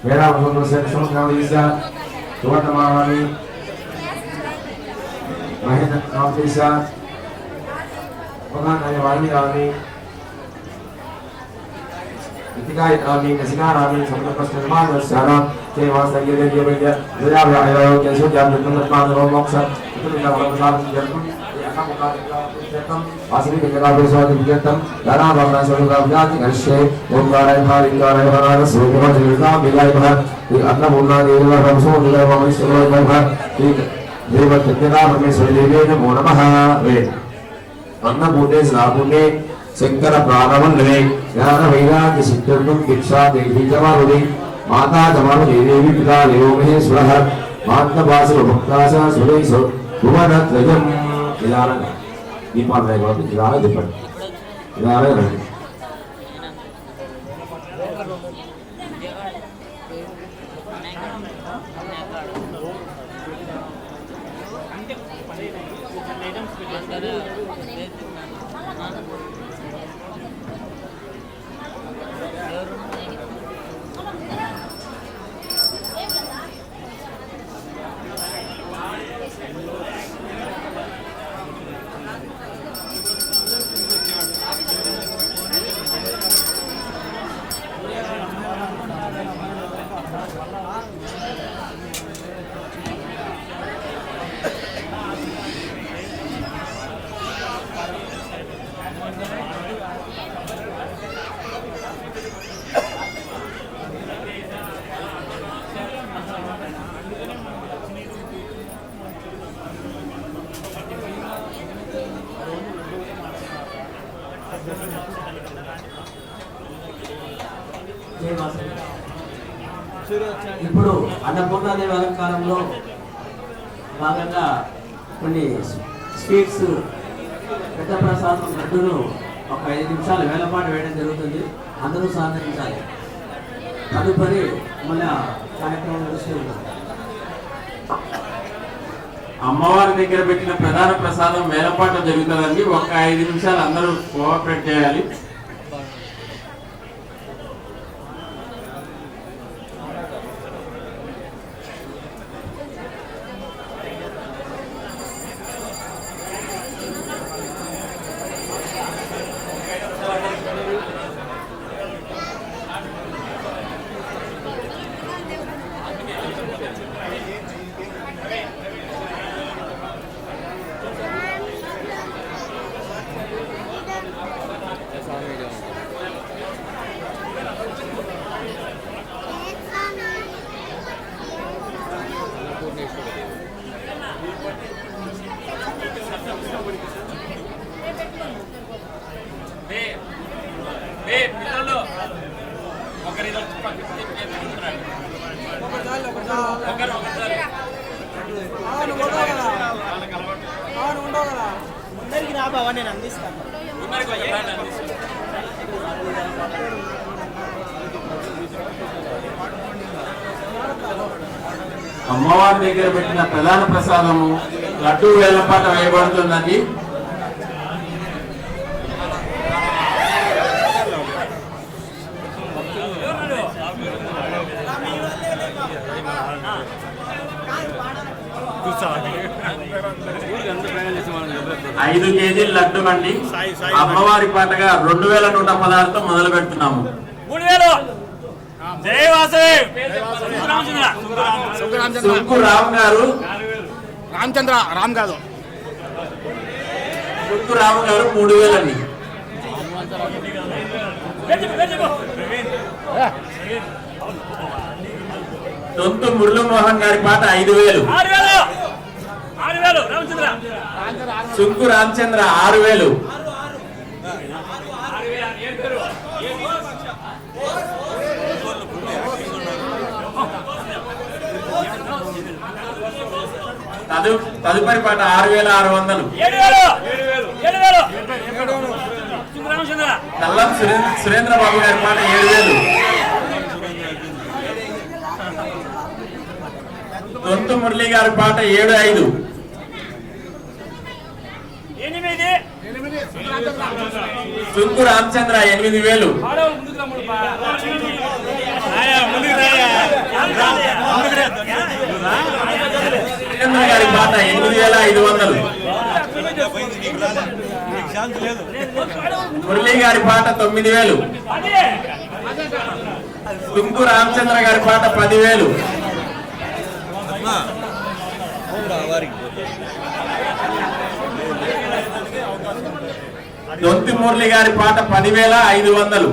Merah untuk reception kali Iza Coba temani Mahir Nafisa Pengan hanya wani kami Ketika kami kesina kami Sampai pas kelemahan bersalam Cewa sakit dia dia dia Dia berayau Kesu jam Dengan teman Dengan dia Itu tidak bersalam నసికారామి సమస్తమానస్యాన కేవాసగిరేయ విద్యాభ్యాయ Keshava జాతకం మోక్ష ఇతరుల వలసారం జన్మం వాసవి వికటాపేశ్వరి విజేతం ధనాభరణ స్వరూపాభ్యాతి కరిష్యే ఓంకారాయ భారింకారాయ భరాన సూర్యమ జీవితా విలాయ భర ఈ అన్నపూర్ణ దేవ రంసో విలయ మమేశ్వర భర ఈ దేవ సత్యనా పరమేశ్వరి దేవే నమో నమః వే అన్నపూర్ణే శ్రాపుణ్ణే శంకర ప్రాణవల్లవే జ్ఞాన వైరాగ్య సిద్ధం భిక్షా దేవి జమారుడి మాతా జమారు దేవి పితా దేవో మహేశ్వర మాత్మవాసులు భక్తాశ సురేశు భువనత్రయం ఇలానగా దీపాలు రాయి కాబట్టి ఇలానే చెప్పండి ఇలానే రండి ఇప్పుడు అన్నపూర్ణాదేవి అలంకారంలో భాగంగా కొన్ని స్వీట్స్ పెద్ద ప్రసాదం లడ్డును ఒక ఐదు నిమిషాలు వేలపాటు వేయడం జరుగుతుంది. అందరూ సహకరించాలి. తదుపరి మన కార్యక్రమం నడుస్తూ అమ్మవారి దగ్గర పెట్టిన ప్రధాన ప్రసాదం వేలపాట జరుగుతుందండి. ఒక ఐదు నిమిషాలు అందరూ కోఆపరేట్ చేయాలి. అందరికి నేను అందిస్తాను. అమ్మవారి దగ్గర పెట్టిన ప్రధాన ప్రసాదము లడ్డు వేలపాట వేయబడుతుందండి. ఐదు కేజీల లడ్డు అండి అమ్మవారి పాటగా రెండు వేల నూట పదహారుతో మొదలు పెడుతున్నాము. సుక్కు రామ్ గారు. రామచంద్ర రామ్ కాదు సుక్కు రామ్ గారు మూడు వేలండి. తొంతు మురళీమోహన్ గారి పాట ఐదు వేలు. ఆరు వేలు. ఆరు వేలు. రామచంద్ర. సుంకు రామచంద్ర ఆరు వేలు. తదు తదుపరి పాట ఆరు వేల ఆరు వందలు. కల్లం సురేంద్ర బాబు గారి పాట ఏడు వేలు. తొంతు మురళి గారి పాట ఏడు ఐదు ఎనిమిది సుంకు రామచంద్ర ఎనిమిది వేలు. గారి పాట ఎనిమిది వేల ఐదు వందలు. మురళీ గారి పాట తొమ్మిది వేలు. తుంకు రామచంద్ర గారి పాట పదివేలు. దొంతి మురళి గారి పాట పదివేల ఐదు వందలు.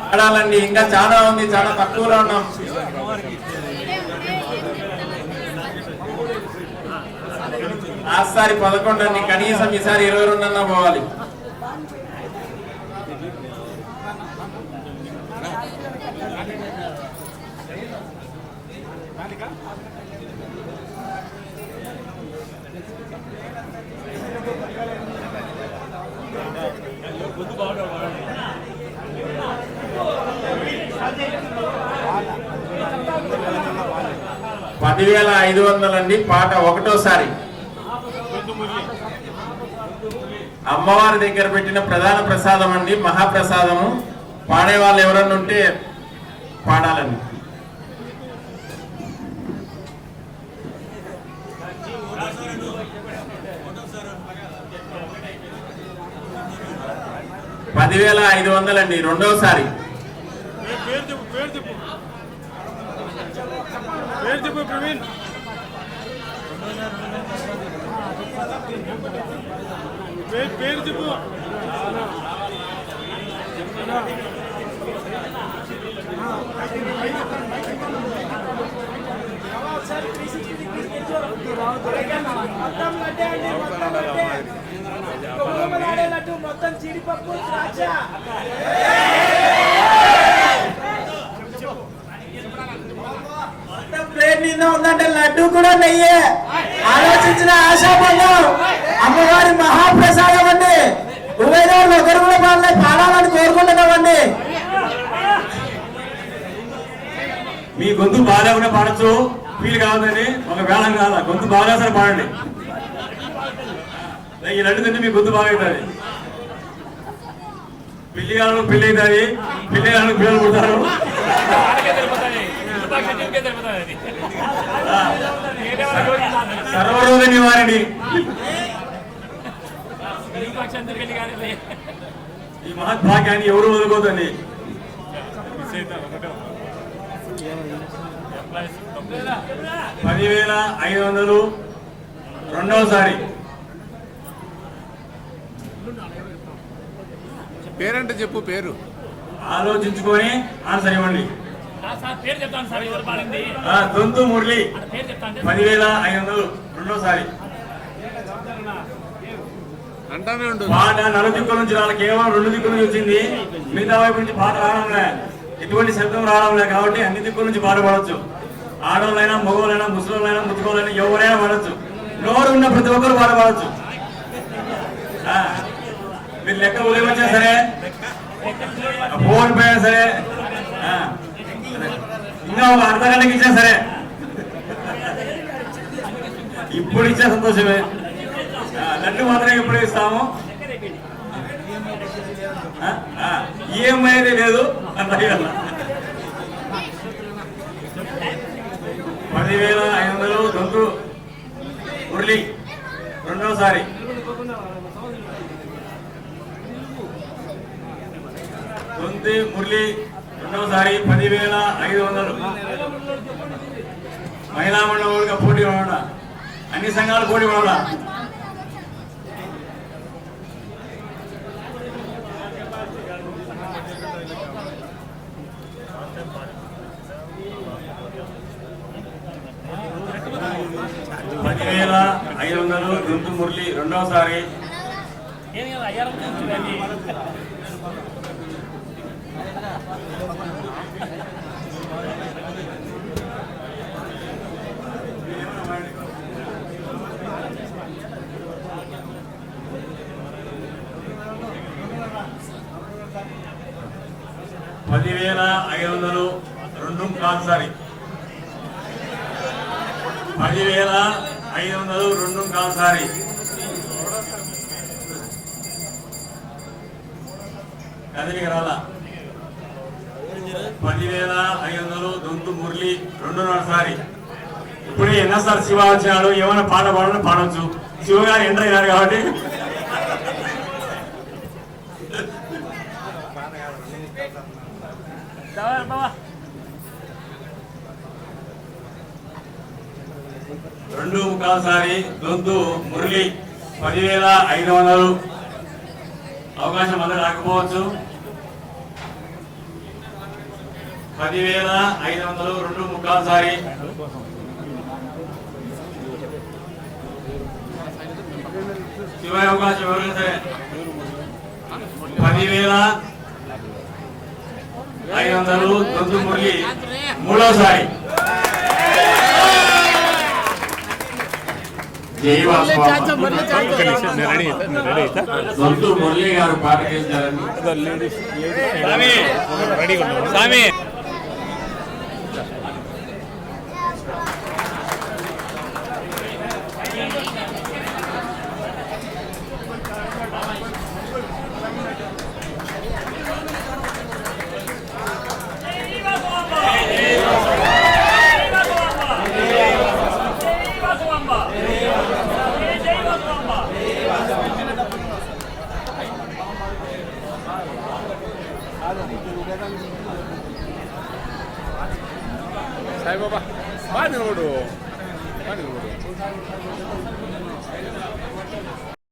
పాడాలండి ఇంకా చాలా ఉంది చాలా తక్కువలో ఉన్నాం. ఆసారి పదకొండు అండి కనీసం ఈసారి ఇరవై రెండు అన్న పోవాలి. పదివేల ఐదు వందలండి పాట ఒకటోసారి. అమ్మవారి దగ్గర పెట్టిన ప్రధాన ప్రసాదం అండి మహాప్రసాదము. పాడే వాళ్ళు ఎవరన్నా ఉంటే పాడాలండి పదివేల ఐదు వందలండి రెండోసారి పేరు చెప్పు పేరు చెప్పు పేరు చెప్పు ప్రవీణ్ పేరు పేరు చెప్పు. మొత్తం లడ్డే అండి మొత్తం లడ్డు మొత్తం జీడిపప్పు ద్రాక్ష. ప్లేట్ నిండా ఉందంటే లడ్డు కూడా నెయ్యే. ఆలోచించిన ఆశాభంగం అమ్మవారి మహాప్రసాదం అండి. ఉభయదారులు ఒకరు కూడా పాలనే పాడాలని కోరుకుంటున్నామండి. మీ గొంతు బాగాలేకుండా పాడచ్చు. ఫీల్ కావద్దని ఒక వేళం కాదా గొంతు బాగా సరే పాడండి. ఈ లడ్డు తింటే మీ గొంతు బాగా అవుతుంది పిల్లి పెళ్ళి అవుతుంది పిల్లి పిల్లలు పుడతారు సర్వరోగ నివారణి ఈ మహద్భాగ్యాన్ని ఎవరు వదులుకోదండి? పదివేల ఐదు వందలు రెండవసారి పేరంటే చెప్పు పేరు. ఆలోచించుకొని ఆన్సర్ ఇవ్వండి. పేరు చెప్తాను సార్ ఎవరు పాడింది? ఆ, దొంతు మురళి. పదివేల ఐదు వందలు రెండోసారి. అంటానే ఉండు. పాట నలు దిక్కుల నుంచి రావాలి. కేవలం రెండు దిక్కుల నుంచి వచ్చింది. మిగతా వైపు నుంచి పాట రావడంలే. ఎటువంటి శబ్దం రావడంలే కాబట్టి అన్ని దిక్కుల నుంచి పాట పాడొచ్చు. ఆడవాళ్ళైనా మగవాళ్ళైనా ముసలిళ్ళైనా ముట్టుకోవాలైనా ఎవరైనా పాడొచ్చు. నోరు ఉన్న ప్రతి ఒక్కరు పాట పాడొచ్చు. ఆ, మీరు లెక్క ఉదయం సరే ఫోన్ పోయా సరే ఇంకా ఒక అర్ధ గంటకి ఇచ్చా సరే ఇప్పుడు ఇచ్చే సంతోషమే లడ్డు మాత్రం ఎప్పుడు ఇస్తాము ఈఎంఐ అయితే లేదు పదివేల ఐదు వందలు దొంతు మురళి రెండోసారి దొంతి మురళి రెండోసారి పదివేల ఐదు వందలు మహిళా మండలిగా పోటీ పడాల అన్ని సంఘాలు పోటీ పడాలా పదివేల ఐదు వందలు దుంతు మురళి రెండోసారి ఏం కదా అయ్యారం చూడండి పదివేల ఐదు వందలు రెండు పదివేల ఐదు వందలు రెండు కాల్సారి. కదిలికి రాలా. పదివేల ఐదు వందలు దొంతు మురళి రెండున్నరసారి ఇప్పుడే ఎన్నోసారి శివ వచ్చినాడు. ఏమైనా పాట పాడని పాడవచ్చు శివ గారు ఎంటర్ అయ్యారు కాబట్టి. రెండు ముఖాలసారి దొందు మురళి పదివేల ఐదు వందలు. అవకాశం వల్ల రాకపోవచ్చు. పదివేల ఐదు వందలు రెండు ముఖాలసారి చివరి అవకాశం ఎవరైనా సరే. పదివేల ఐదు వందలు దొందు మురళి మూడోసారి. సొంతు మురళి గారు స్వామి